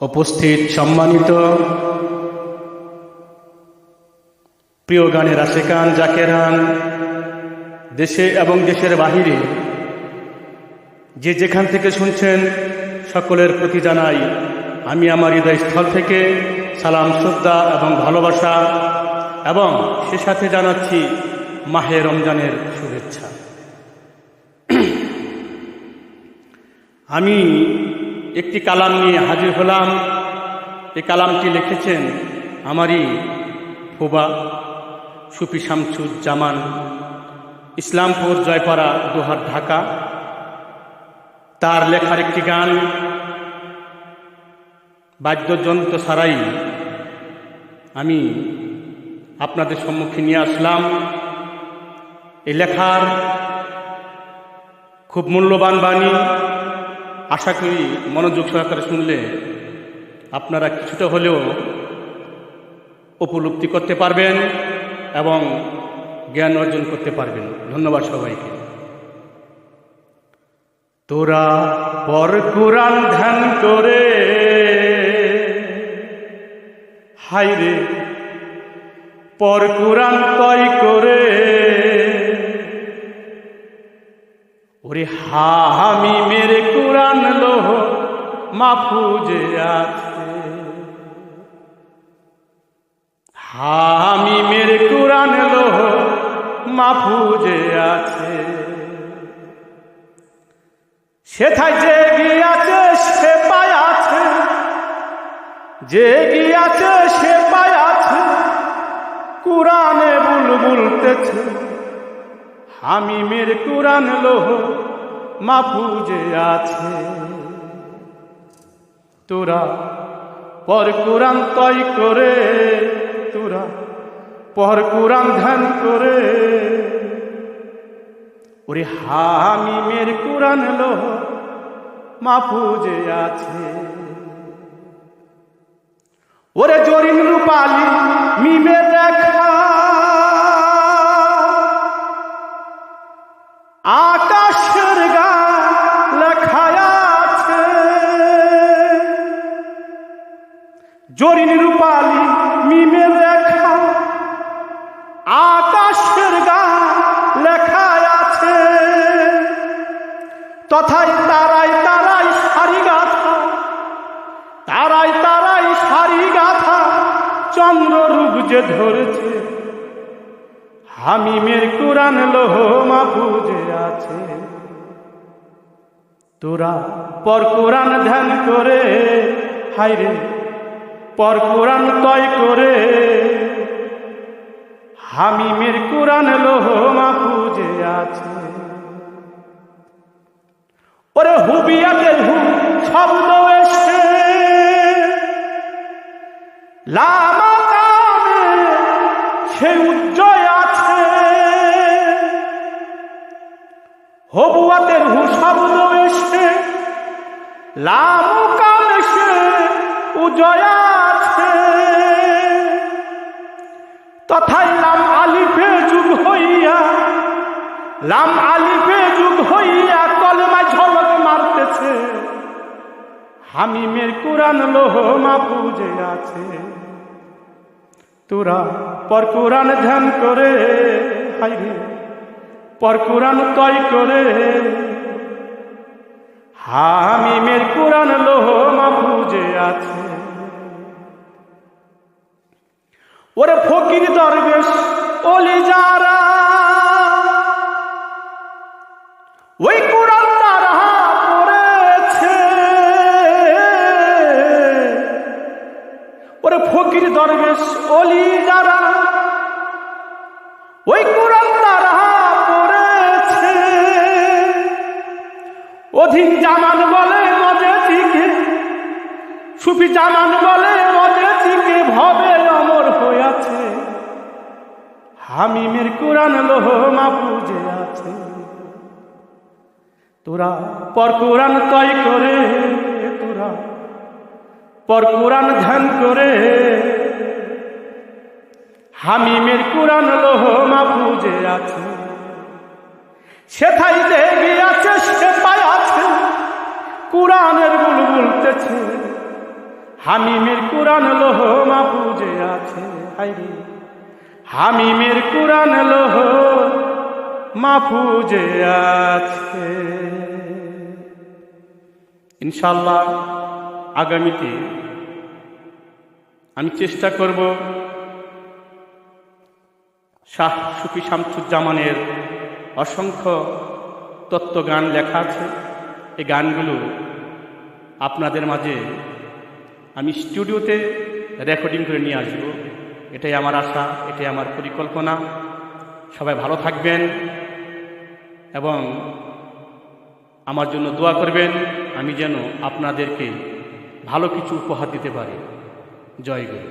উপস্থিত সম্মানিত প্রিয় গানের আশেকান, জাকেরান, দেশে এবং দেশের বাহিরে, যে যেখান থেকে শুনছেন, সকলের প্রতি জানাই, আমি আমার হৃদয়স্থল থেকে সালাম, শ্রদ্ধা এবং ভালোবাসা এবং সে সাথে জানাচ্ছি মাহে রমজানের শুভেচ্ছা। আমি একটি কালাম নিয়ে হাজির হলাম। এই কালামটি লিখেছেন আমারই ফুবা সুফি শামসুজ্জামান, ইসলামপুর, জয়পাড়া, দোহার, ঢাকা। তার লেখার একটি গান, বাদ্যযন্ত্র ছাড়াই আমি আপনাদের সম্মুখে নিয়ে আসলাম। এই লেখার খুব মূল্যবান বাণী। আশা করি মনোযোগ সহকারে শুনলে আপনারা কিছুটা হলেও উপলব্ধি করতে পারবেন এবং জ্ঞান অর্জন করতে পারবেন। ধন্যবাদ সবাইকে। তোরা পর কোরআন ধ্যান করে হাইরে পর কোরআন তয় করে। ওরে হামি মেরে কোরআন লোহ মাফুজে আছে হামি মেরে কোরআন লোহ মাফুজে আছে সেথায় যে গিয়াছে, সে পায় আছে যে গিয়াছে, সে পায় আছে কোরআনে বুলবুলতেছে হামিমের কোরআন লোহ মাফুজে আছে। তোরা পর কোরআন তয় করে, তোরা পর কোরআন ধ্যান করে। ওরে হামিমের কোরআন লোহ মাফুজে আছে। ওরে জরিন রূপালি মিমের রেখা জরিন রূপালি মিমের রেখা আকাশের গা লেখায় আছে। তথায় তারাই তারাই সারি গাথা। তারাই তারাই সারি গাথা চন্দ্ররূপ যে ধরেছে। হামিমের কোরআন লোহ মাহফুজে আছে। তোরা পর কোরআন ধ্যান করে হাইরে পর কোরআন তয় করে, হামিমের কোরআন লোহ মাহফুজে আছে। ওরে হুবিয়াতে হু শব্দ এসে সে উজ্জয় আছে। হবুয়াতের হু শব্দ এসে লামুকামে সে উজয় তথায় লাম আলিফে যুগ হইয়া লাম আলিফে যুগ হইয়া কলমা ঝলক মারতেছে। হামিমের কোরআন লোহ মাহফুজে আছে। তোরা পর কোরআন ধ্যান করে পর কোরআন তয় করে। হামিমের কোরআন লোহ মাহফুজে ফকির দরবেশ, ওলি যারা। ওই কোরআন তারা পড়েছে। ওরে ফকির দরবেশ অলি যারা। ওই কোরআন তারা পড়েছে। অধিক জামান বলে মজে চিকে সুফি জামান বলে মজে চিকে ভবে হামিমের কোরআন লোহ মাপুজে আছে। তোরা পর কোরআন তয় করে, তোরা পর কোরআন ধ্যান করে। হামিমের কোরআন লোহ মাহফুজে আছে। সেথাই দেবী আছে সে পায় আছে, কোরআনের বুলবুলতেছে হামিমের কোরআন লোহ মাহফুজে আছে। হাইরে হামিমের কোরআন লোহ মাহফুজে আছে। ইনশাল্লাহ আগামীতে আমি চেষ্টা করব শাহ সুফি শামসুজ্জামানের অসংখ্য তত্ত্বগান লেখা আছে। এই গানগুলো আপনাদের মাঝে আমি স্টুডিওতে রেকর্ডিং করে নিয়ে আসব। এটাই আমার আশা, এটাই আমার পরিকল্পনা। সবাই ভালো থাকবেন এবং আমার জন্য দোয়া করবেন, আমি যেন আপনাদেরকে ভালো কিছু উপহার দিতে পারি। জয় গুরু।